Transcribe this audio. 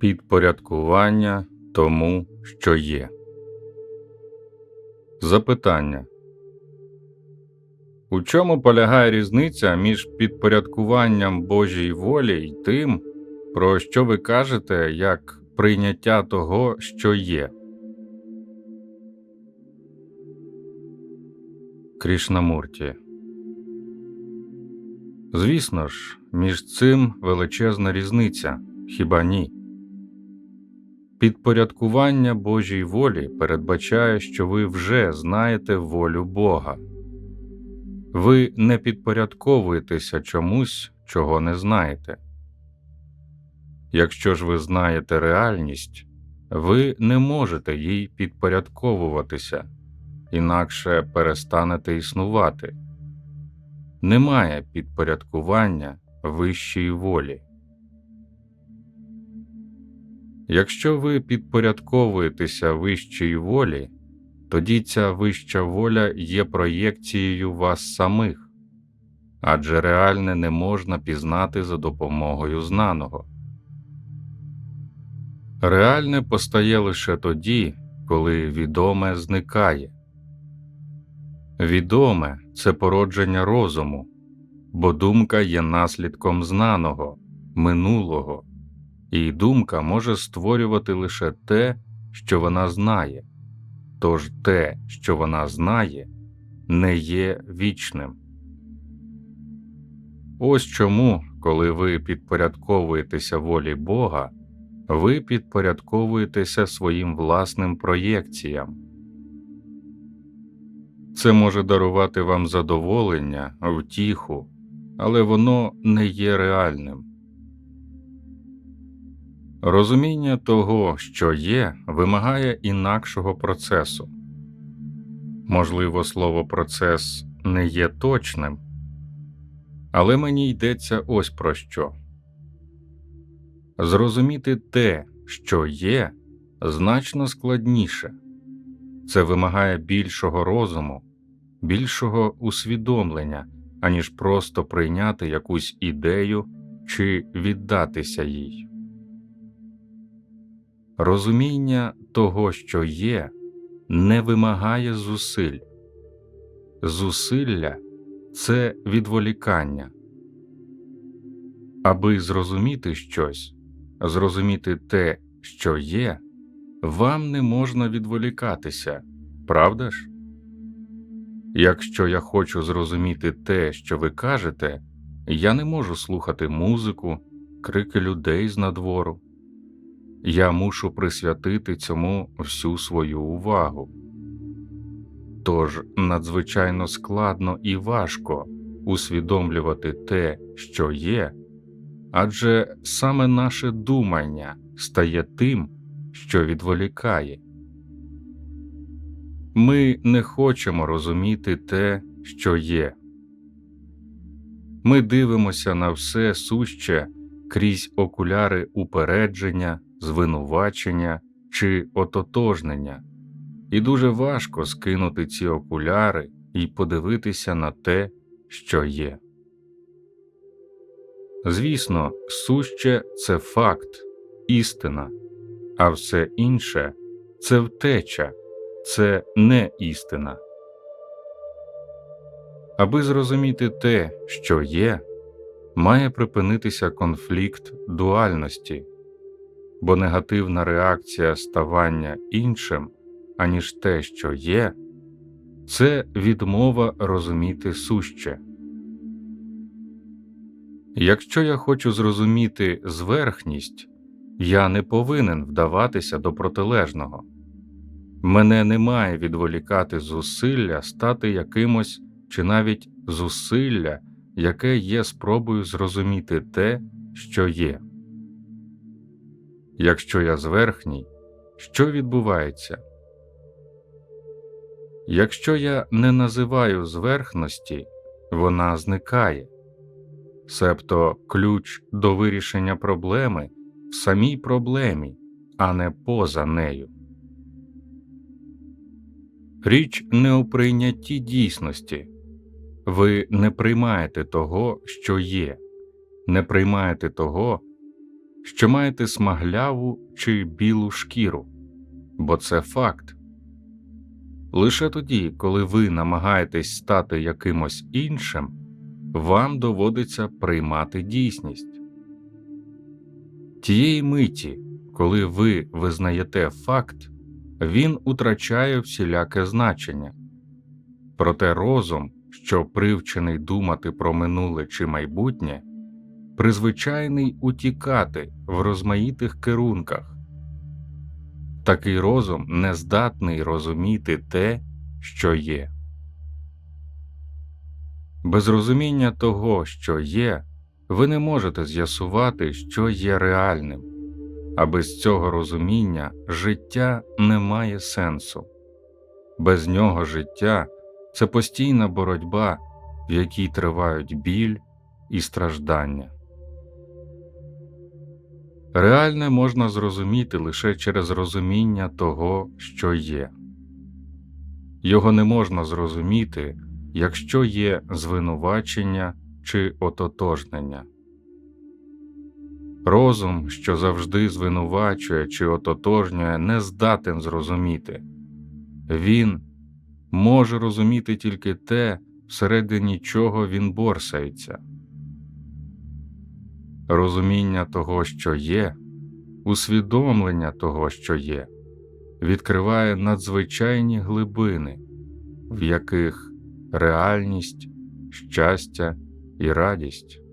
Підпорядкування тому, що є. Запитання. У чому полягає різниця між підпорядкуванням Божій волі і тим, про що ви кажете як прийняття того, що є? Крішнамурті. Звісно ж, між цим величезна різниця, хіба ні? Підпорядкування Божій волі передбачає, що ви вже знаєте волю Бога. Ви не підпорядковуєтеся чомусь, чого не знаєте. Якщо ж ви знаєте реальність, ви не можете їй підпорядковуватися, інакше перестанете існувати. Немає підпорядкування вищої волі. Якщо ви підпорядковуєтеся вищій волі, тоді ця вища воля є проєкцією вас самих, адже реальне не можна пізнати за допомогою знаного. Реальне постає лише тоді, коли відоме зникає. Відоме це породження розуму, бо думка є наслідком знаного, минулого і думка може створювати лише те, що вона знає, тож те, що вона знає, не є вічним. Ось чому, коли ви підпорядковуєтеся волі Бога, ви підпорядковуєтеся своїм власним проєкціям. Це може дарувати вам задоволення, втіху, але воно не є реальним. Розуміння того, що є, вимагає інакшого процесу. Можливо, слово процес не є точним, але мені йдеться ось про що зрозуміти те, що є, значно складніше це вимагає більшого розуму, більшого усвідомлення, аніж просто прийняти якусь ідею чи віддатися їй. Розуміння того, що є, не вимагає зусиль. Зусилля це відволікання. Аби зрозуміти щось, зрозуміти те, що є, вам не можна відволікатися, правда ж? Якщо я хочу зрозуміти те, що ви кажете, я не можу слухати музику, крики людей з надвору я мушу присвятити цьому всю свою увагу. Тож надзвичайно складно і важко усвідомлювати те, що є, адже саме наше думання стає тим, що відволікає. Ми не хочемо розуміти те, що є. Ми дивимося на все суще крізь окуляри упередження звинувачення чи ототожнення, і дуже важко скинути ці окуляри і подивитися на те, що є. Звісно, суще це факт, істина, а все інше це втеча, це не істина. Аби зрозуміти те, що є, має припинитися конфлікт дуальності бо негативна реакція ставання іншим, аніж те, що є, це відмова розуміти суще. Якщо я хочу зрозуміти зверхність, я не повинен вдаватися до протилежного. Мене не має відволікати зусилля стати якимось чи навіть зусилля, яке є спробою зрозуміти те, що є. Якщо я зверхній, що відбувається? Якщо я не називаю зверхності, вона зникає, себто ключ до вирішення проблеми в самій проблемі, а не поза нею. Річ не у прийнятті дійсності, ви не приймаєте того, що є, не приймаєте того, що маєте смагляву чи білу шкіру, бо це факт. Лише тоді, коли ви намагаєтесь стати якимось іншим, вам доводиться приймати дійсність. Тієї миті, коли ви визнаєте факт, він утрачає всіляке значення. Проте розум, що привчений думати про минуле чи майбутнє, призвичайний утікати в розмаїтих керунках. Такий розум не здатний розуміти те, що є. Без розуміння того, що є, ви не можете з'ясувати, що є реальним, а без цього розуміння життя не має сенсу. Без нього життя це постійна боротьба, в якій тривають біль і страждання. Реальне можна зрозуміти лише через розуміння того, що є. Його не можна зрозуміти, якщо є звинувачення чи ототожнення. Розум, що завжди звинувачує чи ототожнює, не здатен зрозуміти. Він може розуміти тільки те, всередині чого він борсається. Розуміння того, що є, усвідомлення того, що є, відкриває надзвичайні глибини, в яких реальність, щастя і радість.